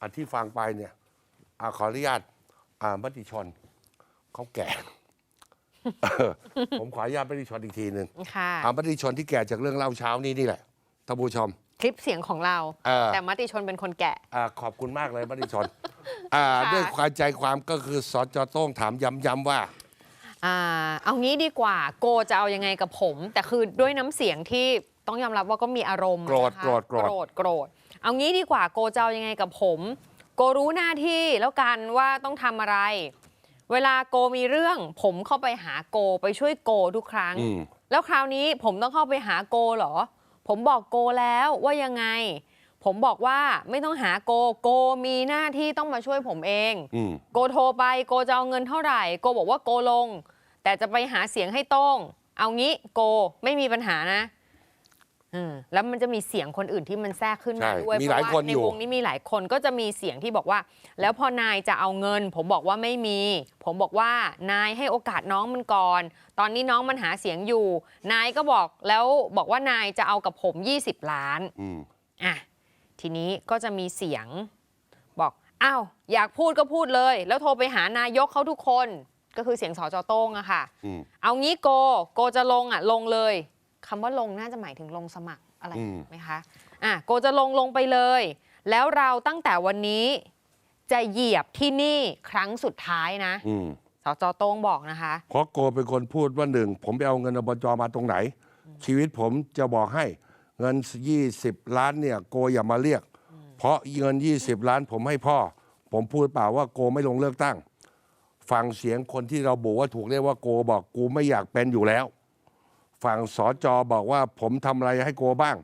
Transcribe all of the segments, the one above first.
อะที่ฟังไปเนี่ยอะขออนุญาตอ่ามติชนเขาแก่เออผมขออนุญาตมติชนอีกทีหนึ่งค่ะอ่ามติชนที่แก่จากเรื่องเล่าเช้านี้นี่แหละท่านผู้ชม คลิปเสียงของเรา เออ แต่มติชนเป็นคนแกะอ่าขอบคุณมากเลยมติชน อ่าค่ะ ด้วยความใจความก็คือสจโต้งถามย้ำๆว่า อ่าเอางี้ดีกว่าโกจะเอายังไงกับผม แต่คือด้วยน้ำเสียงที่ต้องยอมรับว่าก็มีอารมณ์โกรธนะคะโกรธโกรธ โกรธโกรธ เอางี้ดีกว่าโกจะเอายังไงกับผม โกรู้หน้าที่แล้วกันว่าต้องทำอะไร เวลาโกมีเรื่อง ผมเข้าไปหาโกไปช่วยโกทุกครั้ง อืม แล้วคราวนี้ผมต้องเข้าไปหาโกเหรอ ผมบอกโกแล้วว่ายังไง ผมบอกว่าไม่ต้องหาโกโกมีหน้าที่ต้องมาช่วยผมเอง อืม โกโทรไปโกจะเอาเงินเท่าไหร่ โกบอกว่าโกลง แต่จะไปหาเสียงให้โต้ง เอางี้โกไม่มีปัญหานะอืม แล้วมันจะมีเสียงคนอื่นที่มันแทรกขึ้นมาใช่ด้วยมีหลายเพระคนในอยู่วงนี้มีหลายคนก็จะมีเสียงที่บอกว่า แล้วพอนายจะเอาเงิน ผมบอกว่าไม่มี ผมบอกว่านายให้โอกาสน้องมันก่อน ตอนนี้น้องมันหาเสียงอยู่ นายก็บอกแล้วบอกว่านายจะเอากับผม 20 ล้านอืมอะทีนี้ก็จะมีเสียงบอกอ้าวอยากพูดก็พูดเลย แล้วโทรไปหานายกเขาทุกคน ก็คือเสียงสจโต้งอะค่ะอืมเอางี้โกโกจะลงอะลงเลย คำว่าลงน่าจะหมายถึงลงสมัครอะไรอืม ไหมคะอะโกจะลงลงไปเลย แล้วเราตั้งแต่วันนี้จะเหยียบที่นี่ครั้งสุดท้ายนะอืมสจโต้งบอกนะคะ เพราะโกเป็นคนพูดว่าหนึ่ง ผมไปเอาเงินอบจมาตรงไหน ชีวิตผมจะบอกให้เงิน 20 ล้านเนี่ย โกอย่ามาเรียก เพราะเงิน 20 ล้านผมให้พ่อ ผมพูดเปล่าว่าโกไม่ลงเลือกตั้ง ฟังเสียงคนที่เราบอกว่าถูกเรียกว่าโกบอกกูไม่อยากเป็นอยู่แล้ว ฝั่งสอจอบอกว่า ผมทำอะไรให้โกบ้าง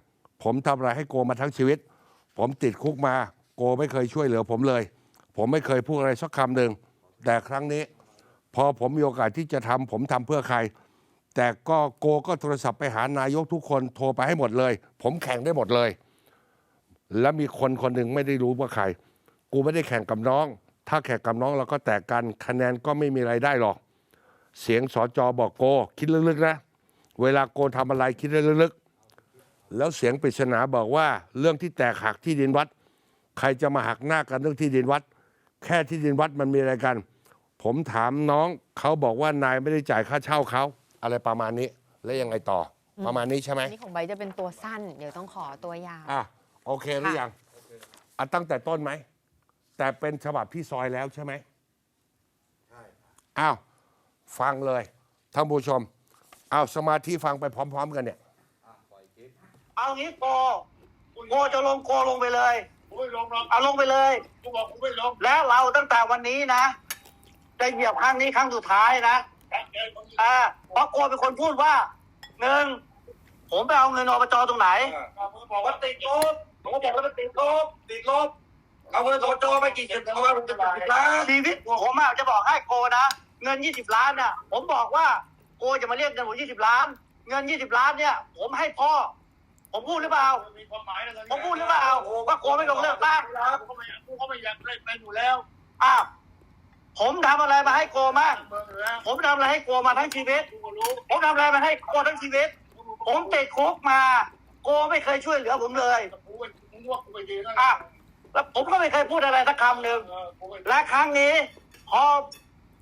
ผมทำอะไรให้โกมาทั้งชีวิต ผมติดคุกมาโกไม่เคยช่วยเหลือผมเลย ผมไม่เคยพูดอะไรสักคำหนึ่งแต่ครั้งนี้ พอผมมีโอกาสที่จะทำผมทำเพื่อใคร แต่ก็โกก็โทรศัพท์ไปหานายกทุกคนโทรไปให้หมดเลย ผมแข่งได้หมดเลย แล้วมีคนคนหนึ่งไม่ได้รู้ว่าใคร กูไม่ได้แข่งกับน้อง ถ้าแข่งกับน้องเราก็แตกกันคะแนนก็ไม่มีอะไรได้หรอก เสียงสอจอบอกโก คิดลึกๆนะ เวลาโกทำอะไรคิดให้ลึกๆแล้วเสียงปริศนาบอกว่า เรื่องที่แตกหักที่ดินวัด ใครจะมาหักหน้ากันเรื่องที่ดินวัด แค่ที่ดินวัดมันมีอะไรกัน ผมถามน้องเขาบอกว่านายไม่ได้จ่ายค่าเช่าเขาอะไรประมาณนี้แล้วยังไงต่อ ประมาณนี้ใช่ไหมอันนี้ของใบร์ทจะเป็นตัวสั้น เดี๋ยวต้องขอตัวยาวอะโอเคหรือยังอะตั้งแต่ต้นไหมแต่เป็นฉบับพี่ซอยแล้วใช่ไหมใช่อ้าวฟังเลยท่านผู้ชม อ้าวสมาธิฟังไปพร้อม ๆ กันเนี่ย เอางี้โกโกจะลงโกลงไปเลยกูไม่ลงหรอกเอาลงไปเลย กูบอกกูไม่ลงแล้วเราตั้งแต่วันนี้นะจะเหยียบครั้งนี้ครั้งสุดท้ายนะแค่เดินมึงอ่าเพราะโกเป็นคนพูดว่าหนึ่งผมไปเอาเงินอบจตรงไหนมึงบอกว่าติดลบผมก็บอกว่ามันติดลบติดลบเอาเงินโทรโจไปกี่สิบเพราะว่ามันจะติดล้านชีวิตผมอะจะบอกให้โกนะเงินยี่สิบล้านน่ะ ผมบอกว่า โกจะมาเรียกเงินผมยี่สิบล้าน เงินยี่สิบล้านเนี่ย ผมให้พ่อ ผมพูดหรือเปล่า มีความหมายนะผมพูดหรือเปล่าว่าโกไม่ลงเลือกตั้งกูก็ไม่อยากกูก็ไม่อยากได้เป็นอยู่แล้วอ้าวผมทำอะไรมาให้โกมากเมืองอยู่แล้วผมทำอะไรให้โกมาทั้งชีวิต กูก็รู้ผมทำอะไรมาให้โกทั้งชีวิต ผมติดคุกมา โกไม่เคยช่วยเหลือผมเลยกูเป็นมึงว่ากูไปดีนะอะแล้วผมก็ไม่เคยพูดอะไรสักคำหนึ่ง เออกูไปและครั้งนี้ พอ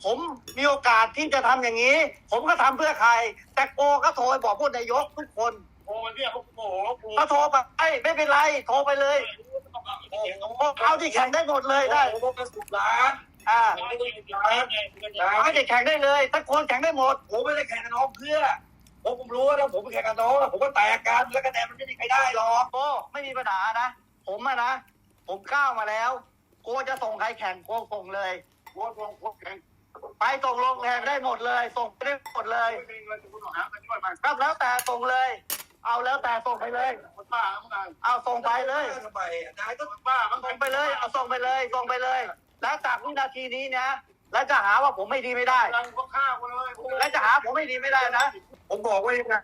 ผมมีโอกาสที่จะทำอย่างนี้ ผมก็ทำเพื่อใคร แต่โกก็โทรไปบอกผู้นายกทุกคนโอ้ยเนี่ยเขาโมโหกูก็โทรไปเอ้ยไม่เป็นไรโทรไปเลยเอาที่แข่งได้หมดเลยได้ผมเป็นสิบล้านอ่าไม่ได้สิบล้านไงเอาที่แข่งได้เลยทุกคนแข่งได้หมด ผมไม่ได้แข่งกับน้องเพื่อผมผมรู้ว่าถ้าผมไปแข่งกับน้องอะผมก็แตกกันแล้วคะแนนมันไม่มีใครได้หรอกโกไม่มีปัญหานะผมอะนะผมก้าวมาแล้ว โกจะส่งใครแข่งโกส่งเลยกูว่าผมผมแข่ง ไปส่งลงแข่งได้หมดเลย ส่งไปได้หมดเลยไม่มีเงินกูต้องหาเงินช่วยมันครับแล้วแต่ส่งเลย เอาแล้วแต่ส่งไปเลย คนบ้าเมื่อไงเอาส่งไปเลย ทำไมนายก็บ้ามันส่งไปเลย เอาส่งไปเลย ส่งไปเลย แล้วจากวินาทีนี้นะ แล้วจะหาว่าผมไม่ดีไม่ได้ กำลังก็ฆ่ากูเลยแล้วจะหาผมไม่ดีไม่ได้นะ ผมบอกว่ายังไง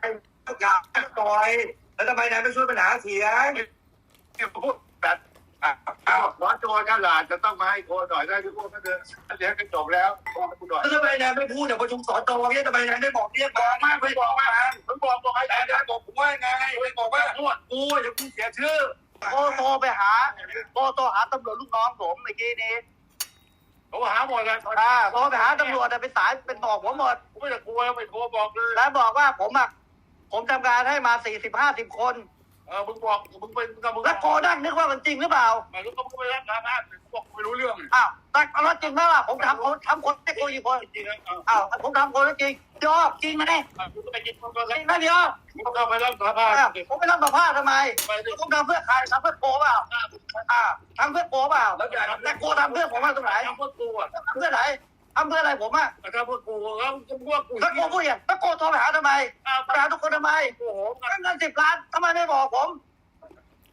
อยากต่อยแล้วทำไมนายไม่ช่วยปัญหาเสียงเนี่ยพูดแบบ อ้าวร้อนโจรกันหลานจะต้องมาให้โคหน่อยได้ที่พวกก็เดินเดี๋ยวก็จบแล้วบอกกูหน่อยแล้วทำไมนายไม่พูดเดี๋ยวประชุมสอนตอเนี่ยทำไมนายไม่บอกเรียกบอกมากไม่บอกมากผมบอกบอกให้แต่นายบอกผมว่าไงไม่บอกว่าพวกกูจะกูเสียชื่อโกโทรไปหาโกโทรหาตำรวจลูกน้องผมเมื่อกี้นี้เขาหาหมดเลยอ่าโทรไปหาตำรวจแต่เป็นสายเป็นบอกผมหมดกูไม่จะกลัวไม่โทรบอกเลยแล้วบอกว่าผมอะผมทำงานให้มาสี่สิบห้าสิบคน เออมึงบอกมึงเป็นมึงก็มึงแล้วโกนั่งนึกว่ามันจริงหรือเปล่าไม่รู้ก็มึงก็ไปรับงานนะกูบอกไม่รู้เรื่องอ้าวแต่เอาแล้วจริงไหมล่ะผมทำคนทำคนให้โกกี่คนจริงๆนะเอออ้าวผมทำคนแล้วจริงยอจริงไหมเนี่ยมึงก็ไปกินมึงก็จแล้ริงไหมเดียวมึงก็ไปรับสารภาพอ้าวผมไปรับสัมภาษณ์ทำไมไปดิผมทำเพื่อใครทำเพื่อโกเปล่าอ่าทำเพื่อโกเปล่าแต่โกทำเพื่อผมมาตรงไหนทำเพื่อกูอะทำเพื่อไหน ทำเพื่ออะไรผมอะทำเพื่อกูแล้วมึงว่ากูถ้าโกพูดอย่างถ้าโกโทรไปหาทำไมอ้าวไปหาทุกคนทำไมโอ้โหก็เงินสิบล้านทำไมไม่บอกผม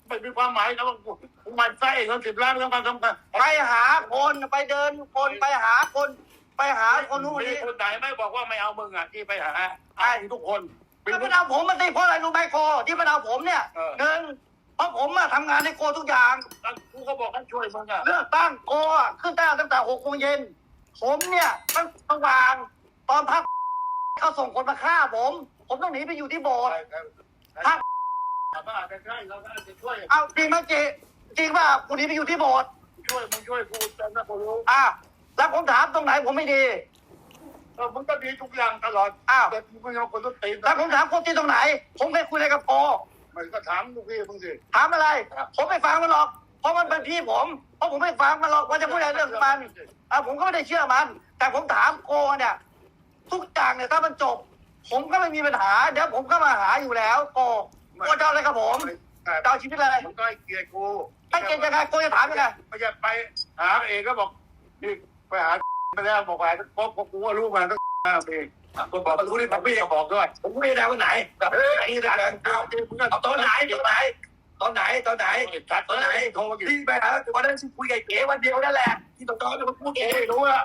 ไม่มีความหมายนะว่ากูมันไส้เงินสิบล้านแล้วมันทำกันไปหาคนไปเดินคนไปหาคน ไปหาคนนู้นคนมีนี้คนไหนไม่บอกว่าไม่เอามึงอะที่ไปหาไอ้ทุกคนแล้วมาเอาผมมาสิเพราะอะไรรู้ไหมโกที่มาเอาผมเนี่ยเออหนึ่งเพราะผมอะทำงานให้โกทุกอย่างกูก็บอกให้ช่วยมึงอะเลือกตั้งโกอะขึ้นได้ตั้งแต่หกโมงเย็น ผมเนี่ยตั้งสว่างตอนพักเขาส่งคนมาฆ่าผม ผมต้องหนีไปอยู่ที่โบสถ์บ้าจะใช่เราได้จะช่วยเอาจริงไหมเจจริงป่ะกูหนีไปอยู่ที่โบสถ์ช่วยมึงช่วยกูแต่ถ้ากูรู้อะแล้วผมถามตรงไหนผมไม่ดีเออมึงก็ดีทุกอย่างตลอดอ้าวแต่มึงไม่เอาคนต้นตีนแล้วผมถามคนที่ตรงไหน ผมเคยคุยอะไรกับโกมันก็ถามลูกพี่มึงสิถามอะไร ผมไม่ฟังมันหรอก เพราะมันเป็นพี่ผม เพราะผมไม่ฟังมันหรอกว่าจะพูดอะไรเรื่องมันอะผมก็ไม่ได้เชื่อมัน แต่ผมถามโกเนี่ยทุกอย่างเนี่ยถ้ามันจบ ผมก็ไม่มีปัญหาเดี๋ยวผมก็มาหาอยู่แล้วโกโกจะเอาอะไรกับผมแต่จะเอาชีวิตอะไรมึงก็ให้เกียรติกูให้เกณฑ์ยังไงโกจะถามยังไงไม่ใช่ไปหาเองก็บอกนี่ไปหาไปแล้วบอกไปเพราะกูว่ารู้มาตั้งห้าปีกูบอกรู้นี่พี่ก็บอกด้วยผมไม่ได้วันไหนเฮ้ยไอ้นี่นะเอามึงก็เอาตอนไหนตอนไหน ตอนไหนตอนไหนจัดตอนไหนโทรมากี่ที่ไปหาวันนั้นที่คุยกับเก๋วันเดียวนั่นแหละที่ต้องการจะมาพูดเองรู้ว่า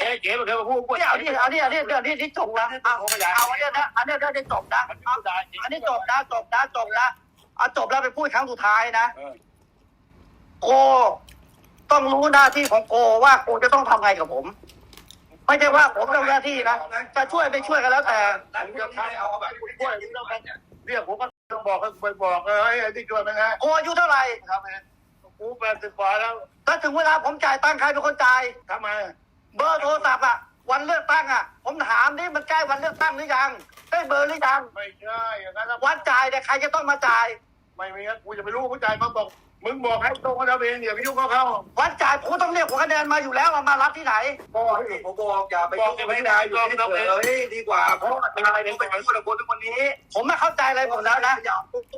เก๋เก๋มันเคยมาพูดกูเนี่ยเอาเนี่ยเอาเนี่ยเอาเนี่ยเดี๋ยวนี้ที่จบแล้วเอาเอาอันเนี้ยนะอันเนี้ยได้จบนะมันเอาพูดได้อันนี้จบนะจบนะจบนะเอาจบแล้วไปพูดครั้งสุดท้ายนะเออโกต้องรู้หน้าที่ของโกว่าโกจะต้องทำไงกับผมไม่ใช่ว่าผมทำหน้าที่นะจะช่วยไม่ช่วยกันแล้วแต่ผมจะใช้เอาแบบกูช่วยมึงต้องเรียกผมก็ ต้องบอกให้ไปบอกเออไอ้ที่ช่วยมันไงโกอายุเท่าไหร่ทำไงกูแปดสิบกว่าแล้วถ้าถึงเวลาผมจ่ายตังค์ใครเป็นคนจ่ายทำไมเบอร์โทรศัพท์อะวันเลือกตั้งอะ ผมถามนี่มันใกล้วันเลือกตั้งหรือยังได้เบอร์หรือยังไม่ใช่อย่างนั้นวันจ่ายเนี่ยใครจะต้องมาจ่าย ไม่มีกูจะไปรู้ผู้ใจมาบอก มึงบอกให้ตรงกันเอาเองอย่าไปยุ่งกับเขาวันจ่ายผมก็ต้องเรียกหัวคะแนนมาอยู่แล้วเอามารับที่ไหนบอกให้ผมบอกอย่าไปยุ่งกับไม่ได้อยู่ที่เฉยดีกว่าเพราะอะไรเนี่ยไปพูดกับคนทุกคนนี้ ผมไม่เข้าใจอะไรผมแล้วนะ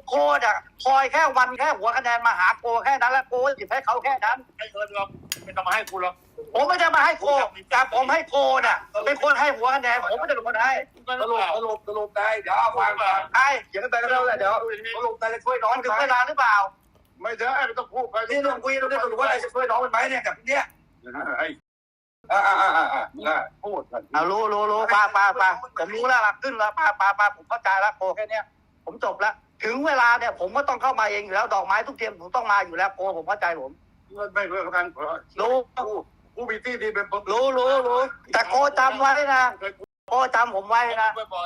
โกอะคอยแค่วันแค่หัวคะแนนมาหาโกแค่นั้นแล้วโกหยิบให้เขาแค่นั้นให้เงินเราไม่ต้องมาให้กูหรอกผมไม่ได้มาให้โกแต่ผมให้โกน่ะเป็นคนให้หัวคะแนนผมไม่ได้เป็นคนให้สรุปสรุปสรุปได้เดี๋ยวฟังก่อนไอ้เขียนไปก็ได้เดี๋ยวสรุปได้จะช่วยน้องมันถึงไหมเวลาหรือเปล่า ไม่ใช่ไม่ต้องพูดไปนี่ลุงคุยเราได้สรุปว่าอะไรจะช่วยน้องมันไหมเนี่ยกับเนี้ยไอ้อ่าอ่าอ่าอ่าพูดเอารู้รู้รู้ป้าป้าป้าผมรู้แล้วล่ะขึ้นแล้วป้าป้าป้าผมเข้าใจแล้วโกแค่เนี้ยผมจบแล้วถึงเวลาเนี่ยผมก็ต้องเข้ามาเองอยู่แล้วดอกไม้ทุกเทียมผมต้องมาอยู่แล้วโกผมเข้าใจผมเงินไม่เพื่อกันรู้กูกูมีที่ดีเป็นรู้รู้รู้แต่โกจำไว้นะโกจำผมไว้นะไม่บอก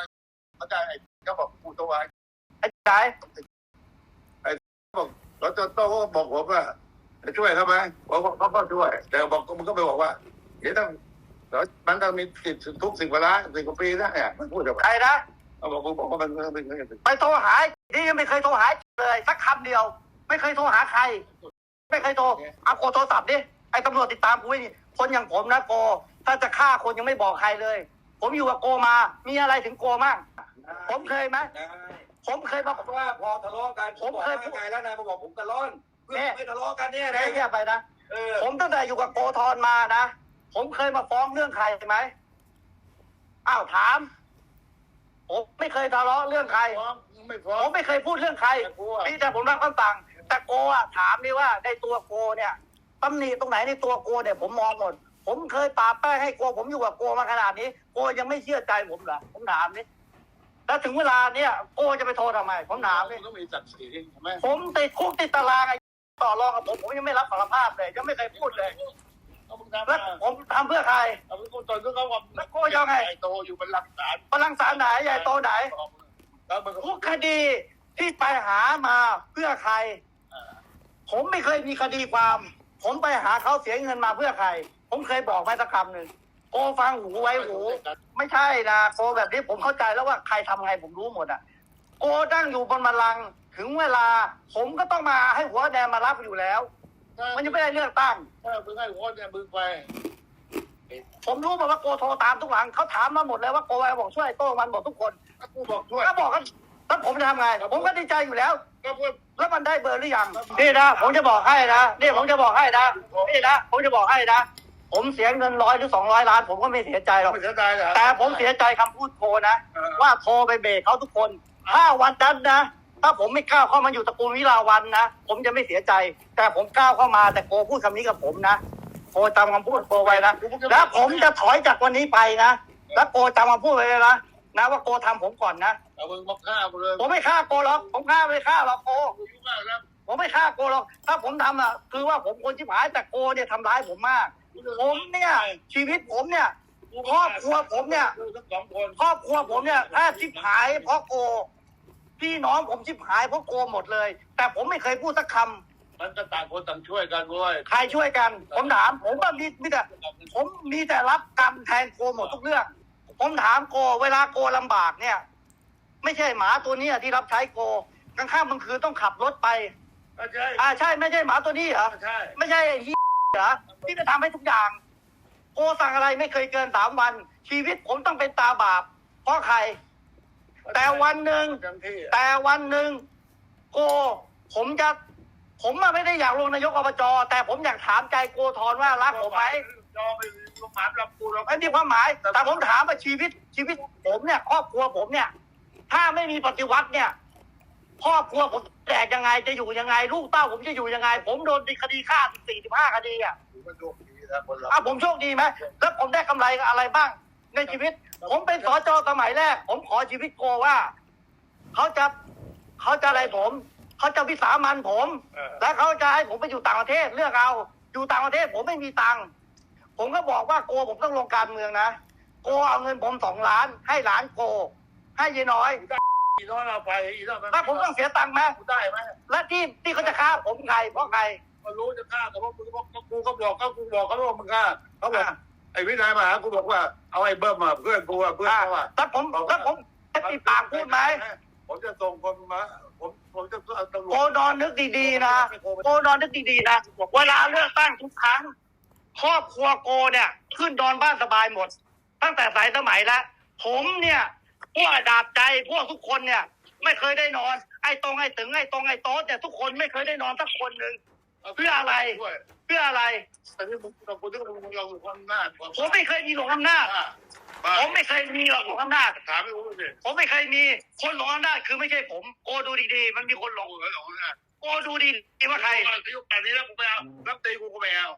เข้าใจไอ้ก็บอกกูตัวไอ้ไอ้ใจายบอก แล้วจะโต้บอกผมว่าจะช่วยเขาไหมบอกเขาก็ช่วย แต่บอกมึงก็ไปบอกว่าเดี๋ยวต้องแล้วมันต้องมีสิทธิ์ทุกสิ่งเวลาสิ่งกว่าปีได้อะมันพูดแบบใครนะเขาบอกกูบอกว่ามันเป็นไปโทรหาที่ยังไม่เคยโทรหาเลย สักคำเดียว ไม่เคยโทรหาใคร ไม่เคยโทรเอาโกโทรศัพท์ดิไอ้ตำรวจติดตามกูไว้นี่คนอย่างผมนะโก ถ้าจะฆ่าคนยังไม่บอกใครเลย ผมอยู่กับโกมา มีอะไรถึงโกมั่งผมเคยไหม ผมเคยมาว่าพอทะเลาะกันผมเคยบอกว่าไงแล้วนายมาบอกผมกระล่อนเพื่อไม่ทะเลาะกันเนี่ยได้นะเงียบไปนะเออผมตั้งแต่อยู่กับโกทอนมานะผมเคยมาฟ้องเรื่องใครไหมอ้าวถามผมไม่เคยทะเลาะเรื่องใครฟ้องไม่ฟ้อผงมไม่เคยพูดเรื่องใครแต่กูอะนี่แต่ผมรับคำสั่งแต่โกอะถามนี่ว่าในตัวโกเนี่ยตำหนิตรงไหนในตัวโกเนี่ยผมมองหมดผมเคยปราบแป้งให้โก ผมอยู่กับโกมาขนาดนี้ โกยังไม่เชื่อใจผมเหรอผมถามนี่ แล้วถึงเวลาเนี่ยโกจะไปโทษทำไม ผมถามนี่ต้องมีศักดิ์ศรีใช่ไหมผมติดคุกติดตารางไอ้ต่อรองกับผมผมยังไม่รับสารภาพเลยยังไม่เคยพูดเลยเอามึงทำแล้วผมทำเพื่อใครเอามึงตอนที่เขาว่าโตอยู่บนหลักฐานพลังสารไหนใหญ่โตไหนแล้วมึงทุกคดีที่ไปหามาเพื่อใคร ผมไม่เคยมีคดีความ ผมไปหาเขาเสียเงินมาเพื่อใคร ผมเคยบอกไหมสักคำหนึ่ง โกฟังหูไว้หู ไม่ใช่นะโกแบบนี้ผมเข้าใจแล้วว่าใครทำไงผมรู้หมดอะ โกตั้งอยู่บนบัลลังก์ถึงเวลา ผมก็ต้องมาให้หัวแดงมารับอยู่แล้ว มันยังไม่ได้เลือกตั้งถ้ามึงให้หัวเนี่ยมึงไปผมรู้มาว่าโกโทรตามทุกหลังเขาถามมาหมดเลยว่าโกไอ้บอกช่วยโต้มันหมดทุกคนถ้ากูบอกช่วยก็บอกกันแล้วผมจะทำไง ผมก็ดีใจอยู่แล้วก็พูดแล้วมันได้เบอร์หรือยังนี่นะผมจะบอกให้นะนี่ผมจะบอกให้นะนี่นะผมจะบอกให้นะ ผมเสียเงินร้อยหรือสองร้อยล้าน ผมก็ไม่เสียใจหรอก ไม่เสียดายเหรอแต่ผมเสียใจคำพูดโทรนะ ว่าโทรไปเบรกเขาทุกคน ถ้าวันนั้นนะ ถ้าผมไม่ก้าวเข้ามาอยู่ตระกูลวิลาวันนะ ผมจะไม่เสียใจ แต่ผมก้าวเข้ามาแต่โกพูดคำนี้กับผมนะโกจำคำพูดโกไว้นะแล้วผมจะถอยจากวันนี้ไปนะ แล้วโกจำคำพูดไว้เลยนะนะว่าโกทำผมก่อนนะเอามึงมาฆ่ากูเลยผมไม่ฆ่าโกหรอกผมฆ่าไม่ฆ่าหรอกโกกูยุ่งมากแล้วผมไม่ฆ่าโกหรอกถ้าผมทำอะคือว่าผมคนชิบหายแต่โกเนี่ยทำร้ายผมมาก ผมเนี่ย ชีวิตผมเนี่ยครอบครัวผมเนี่ยกูทั้งสองคนครอบครัวผมเนี่ยถ้าชิบหายเพราะโก พี่น้องผมชิบหายเพราะโกหมดเลย แต่ผมไม่เคยพูดสักคำมันก็ต่างคนต่างช่วยกันเว้ยใครช่วยกัน ผมถามผมว่ามีมีแต่ ผมมีแต่รับกรรมแทนโกหมดทุกเรื่อง ผมถามโก เวลาโกลำบากเนี่ย ไม่ใช่หมาตัวเนี้ยที่รับใช้โกกลางค่ำกลางคืนต้องขับรถไปก็ใช่อ่าใช่ไม่ใช่หมาตัวนี้เหรอใช่ ไม่ใช่ไอ้ที่ เหรอที่จะทำให้ทุกอย่างโกสั่งอะไรไม่เคยเกินสามวัน ชีวิตผมต้องเป็นตาบาป เพราะใคร แต่วันหนึ่งเต็มที่แต่วันหนึ่งโก ผมจะผมอะไม่ได้อยากลงนายกอบจแต่ผมอยากถามใจโกทอนว่ารักผมไหมยอมไปลงหมามรับกูแล้วไม่มีความหมาย แต่ผมถามว่าชีวิตชีวิตผมเนี่ยครอบครัวผมเนี่ย ถ้าไม่มีปฏิวัติเนี่ย ครอบครัวผมแตกยังไงจะอยู่ยังไง ลูกเต้าผมจะอยู่ยังไง ผมโดนคดีฆ่าสี่สิบห้าคดีอะกูก็โชคดีนะคนเราอะผมโชคดีไหมแล้วผมได้กำไรอะไรบ้าง ในชีวิต ผมเป็นสจสมัยแรก ผมขอชีวิตโกว่าเขาจะเขาจะอะไรผมเขาจะวิสามันผมแล้วเขาจะให้ผมไปอยู่ต่างประเทศเลือกเอาอยู่ต่างประเทศผมไม่มีตังค์ผมก็บอกว่าโกผมต้องลงการเมืองนะโกเอาเงินผมสองล้าน ให้หลานโก ให้ยายน้อย อีน้องเราไปอีน้องถ้าผมต้องเสียตังค์ไหมกูได้ไหมและที่ที่เขาจะฆ่าผมใครเพราะใครก็รู้จะฆ่าแต่ว่ากูก็กูก็บอกเขากูบอกเขาว่ามึงฆ่าเขาบอกอะไอ้วินัยมาหากูบอกว่าเอาไอ้เบิ้มมาเพื่อนกูอะเพื่อนอะเขาอะถ้าผมถ้าผมจะติดปากพูดไหมผมจะส่งคนมาผมผมจะเอาตำรวจโกนอนนึกดีๆนะโกนอนนึกดีๆนะเวลาเลือกตั้งทุกครั้งครอบครัวโกเนี่ย ขึ้นดอนบ้านสบายหมด ตั้งแต่สายสมัยแล้วผมเนี่ย พวกดาบใจพวกทุกคนเนี่ย ไม่เคยได้นอน ไอ้ตรงไอ้ตึงไอ้ตรงไอ้โต๊ดเนี่ยทุกคนไม่เคยได้นอนสักคนหนึ่งเพื่ออะไรด้วยเพื่ออะไรแต่นี่มึงเราคุณที่มึงเราอยู่คนหน้าผมไม่เคยมีหลงอำนาจผมไม่เคยมีหรอกหลงอำนาจถามไม่รู้สิผมไม่เคยมีคนหลงอำนาจคือไม่ใช่ผมโกดูดีๆ มันมีคนหลงกูก็หลงนะโกดูดีๆว่าใครอายุแบบนี้แล้วกูไม่เอารับตีกูก็ไม่เอา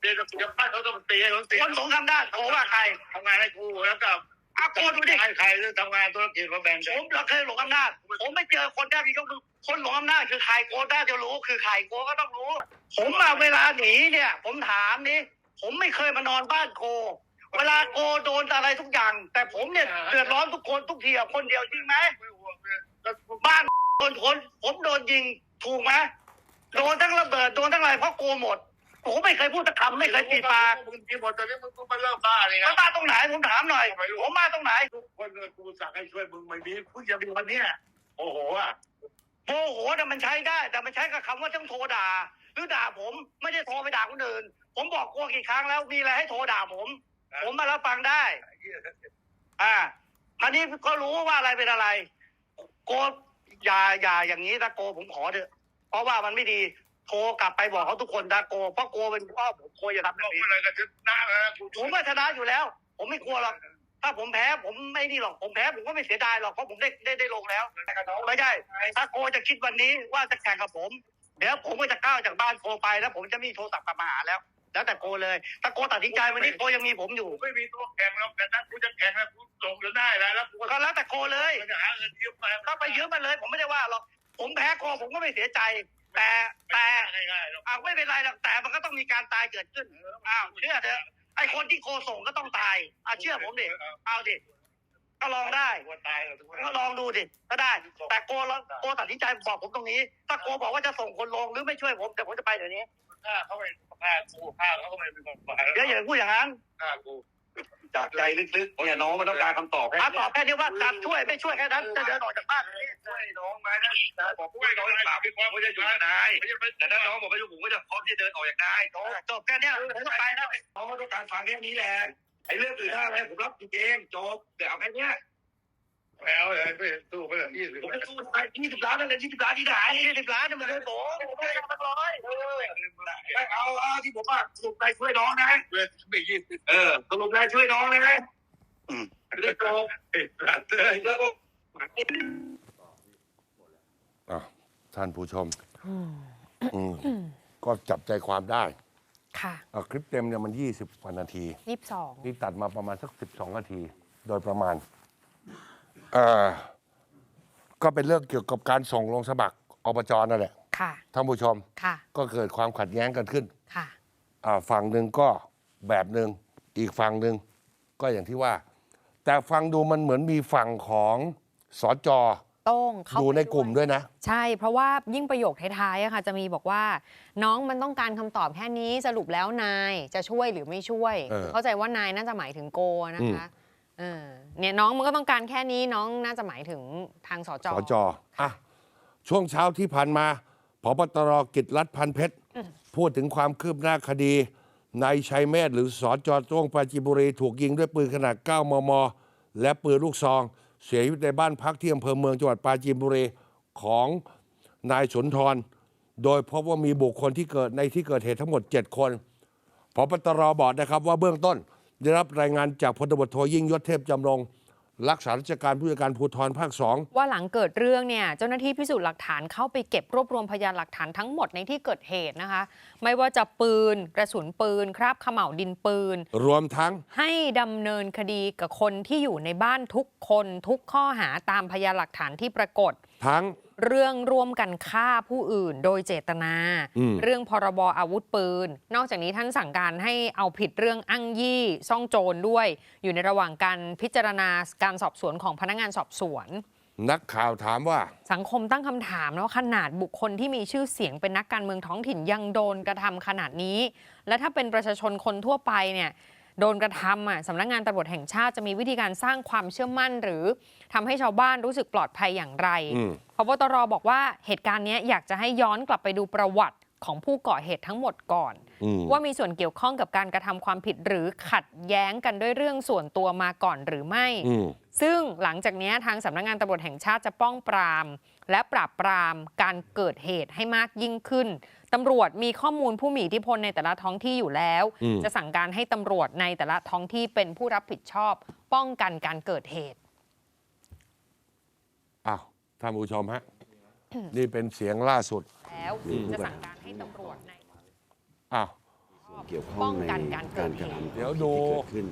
เดี๋ยวจะปั้นเขาต้องตีให้เขาตีคนหลงอำนาจโกว่าใครทำงานให้กูแล้วก็ อาโกดูดิให้ใครเรื่องทำงานธุรกิจมาแบ่งผกันมเราเคยหลงอำนาจ ผมไม่เจอคนได้มีก็คือคนหลงอำนาจคือใครโกได้จะรู้ คือใครโกก็ต้องรู้ ผมมาเวลาหนีเนี่ย ผมถามนี่ผมไม่เคยมานอนบ้านโก เวลาโกโดนอะไรทุกอย่าง แต่ผมเนี่ยเดือดร้อนทุกคนทุกทีอะคนเดียวจริงไหมไม่ห่วงเลยแล้วบ้านโดนคนผมโดนยิงถูกไหมโดนทั้งระเบิดโดนทั้งอะไรเพราะโกหมด ผมไม่เคยพูดสักคำไม่เคยปิดปากมึงกินหมดตอนนี้มึงก็มาเริ่มบ้าเลยแล้นะวมาตรงไหนผมถามหน่อยผมมาตรงไหนทุกคนเลยกูสั่งให้ช่วยมึงไม่มีเพิ่งจะมีวันเนี้ยโอ้โหอะโมโหแต่ะมันใช้ได้ แต่มันใช้กับคำว่าต้องโทรด่า หรือด่าผมไม่ได้โทรไปด่าคนอื่น ผมบอกโกกี่ครั้งแล้วมีอะไรให้โทรด่าผม ผมมารับฟังได้ อ่าอันนี้ก็รู้ว่าอะไรเป็นอะไร โกอย่าอย่าอย่างนี้นะโกผมขอเถอะเพราะว่ามันไม่ดี โทรกลับไปบอกเขาทุกคนนะโก เพราะโกเป็นพ่อผมโกอย่าทำแบบบอกนี้อะไรกันจะหน้าแล้วกูผมว่าชนะอยู่แล้ว ผมไม่กลัวหรอกถ้าผมแพ้ผมไม่นี่หรอกผมแพ้ผมก็ไม่เสียดายหรอกเพราะผมได้ได้ได้ลงแล้วไม่ใช่ถ้าโกจะคิดวันนี้ว่าจะแข่งกับผม เดี๋ยวผมก็จะก้าวจากบ้านโกไปแล้ว ผมจะมีโทรศัพท์กลับมาหาแล้ว แล้วแต่โกเลยถ้าโกตัดสินใจวันนี้โกยังมีผมอยู่ไม่มีตัวแข่งแล้วแต่ถ้ากูจะแข่งแล้วกูส่งจนได้แล้วแล้วกูก็ก็แล้วแต่โกเลยจะหาเงินยืมมาถ้าไปยืมมาเลย ผมไม่ได้ว่าหรอกผมแพ้โกผมก็ไม่เสียใจ แต่แต่ง่ายๆหรอกอ้าวไม่เป็นไรหรอกแต่มันก็ต้องมีการตายเกิดขึ้นอ้าวเชื่อเถอะไอคนที่โกส่งก็ต้องตายอะเชื่อผมดิเอาดิก็ลองได้ว่าตายเหรอทุกคนก็ลองดูดิก็ได้ แต่โกลโกตัดสินใจบอกผมตรงนี้ ถ้าโกบอกว่าจะส่งคนลงหรือไม่ช่วยผมเดี๋ยวผมจะไปเดี๋ยวนี้ฆ่าเขาไปฆ่ากูฆ่าเขาก็ไม่เป็นคนตายเดี๋ยวอย่าพูดอย่างนั้นฆ่ากู จากใจลึกๆเนี่ยน้องมันต้องการคำตอบแค่ถามตอบแค่นี้ว่าจะช่วยไม่ช่วยแค่นั้นจะเดินออกจากบ้านช่วยน้องไหมนะบอกช่วยน้องหรือเปล่าพี่ความเขาจะอยู่กับนายแต่ถ้าน้องบอกไม่อยู่ผมก็จะพร้อมที่จะเดินออกจากนายน้องจบแค่เนี้ยผมก็ไปแล้วน้องก็ต้องการฟังแค่นี้แหละไอ้เรื่องอื่นถ้าอะไรผมรับผิดเองจบเดี๋ยวเอาแค่เนี้ยแล้วเลยไม่สู้ไปเลยยี่สิบผมจะสู้ไปยี่สิบล้านนั่นเลยยี่สิบล้านที่ไหนยี่สิบล้านเนี่ยมันเลยผมผมไม่ได้ทำร้อย ไม่เอาเอาที่ผมว่าสรุปนายช่วยน้องนะไม่ยี่สิบเออสรุปนายช่วยน้องนะอืมเรื่องจบแล้วก็อะท่านผู้ชมอืมก็จับใจความได้ ค่ะอะคลิปเต็มเนี่ยมัน 20กว่านาที ยี่สิบสองนี่ตัดมาประมาณสัก 12 นาที โดยประมาณเอ่อก็เป็นเรื่องเกี่ยวกับการส่งลงสมัครอบจนั่นแหละค่ะ ท่านผู้ชมค่ะก็เกิดความขัดแย้งกันขึ้นค่ะอ่าฝั่งหนึ่งก็แบบหนึ่งอีกฝั่งหนึ่งก็อย่างที่ว่า แต่ฟังดูมันเหมือนมีฝั่งของสอจอโต้งเข้าอยู่ไปในกลุ่มด้วยนะ ใช่เพราะว่ายิ่งประโยคท้ายๆอะค่ะ จะมีบอกว่า น้องมันต้องการคำตอบแค่นี้สรุปแล้วนายจะช่วยหรือไม่ช่วยเออเข้าใจว่านายน่าจะหมายถึงโกนะคะเออเนี่ยน้องมันก็ต้องการแค่นี้น้องน่าจะหมายถึงทางสจสอจออะช่วงเช้าที่ผ่านมา พบตรกิจรัฐพันเพชร พูดถึงความคืบหน้าคดีนายชัยเมธหรือสอจอจ้วงปราจีนบุรี ถูกยิงด้วยปืนขนาด 9 มม และปืนลูกซอง เสียชีวิตในบ้านพักที่อำเภอเมืองจังหวัดปราจีนบุรีของนายสุนทร โดยพบว่ามีบุคคลที่เกิดในที่เกิดเหตุทั้งหมด 7 คนพบตรบอกนะครับว่าเบื้องต้นได้รับรายงานจากพลตบโทยิ่งยศเทพจำลง รักษาราชการผู้จัดการภูธรภาคสองว่าหลังเกิดเรื่องเนี่ยเจ้าหน้าที่พิสูจน์หลักฐานเข้าไปเก็บรวบรวมพยานหลักฐานทั้งหมดในที่เกิดเหตุนะคะ ไม่ว่าจะปืน กระสุนปืน คราบเขม่าวดินปืน รวมทั้งให้ดำเนินคดีกับคนที่อยู่ในบ้านทุกคนทุกข้อหาตามพยานหลักฐานที่ปรากฏ ทั้ง เรื่องร่วมกันฆ่าผู้อื่นโดยเจตนาอืมเรื่องพรบอาวุธปืน นอกจากนี้ท่านสั่งการให้เอาผิดเรื่องอ้างยี่ซ่องโจรด้วย อยู่ในระหว่างการพิจารณาการสอบสวนของพนักงานสอบสวน นักข่าวถามว่า สังคมตั้งคำถามนะว่าขนาดบุคคลที่มีชื่อเสียงเป็นนักการเมืองท้องถิ่นยังโดนกระทำขนาดนี้ และถ้าเป็นประชาชนคนทั่วไปเนี่ย โดนกระทำอะสำนักงานตำรวจแห่งชาติจะมีวิธีการสร้างความเชื่อมั่น หรือทำให้ชาวบ้านรู้สึกปลอดภัยอย่างไรอืมพบตรบอกว่าเหตุการณ์เนี้ยอยากจะให้ย้อนกลับไปดูประวัติของผู้ก่อเหตุทั้งหมดก่อนอืมว่ามีส่วนเกี่ยวข้องกับการกระทำความผิดหรือขัดแย้งกันด้วยเรื่องส่วนตัวมาก่อนหรือไม่อืมซึ่งหลังจากนี้ทางสำนักงานตำรวจแห่งชาติจะป้องปราม และปราบปรามการเกิดเหตุให้มากยิ่งขึ้น ตำรวจมีข้อมูลผู้มีอิทธิพลในแต่ละท้องที่อยู่แล้ว อืม จะสั่งการให้ตำรวจในแต่ละท้องที่เป็นผู้รับผิดชอบ ป้องกันการเกิดเหตุ อ้าวท่านผู้ชมฮะ นี่เป็นเสียงล่าสุดแล้วจะสั่งการให้ตำรวจในอ้าว เกี่ยวข้ป้อองงในกันการเกิการดกเหระตุทำเดี๋ยวดูที่เกิดขึ้น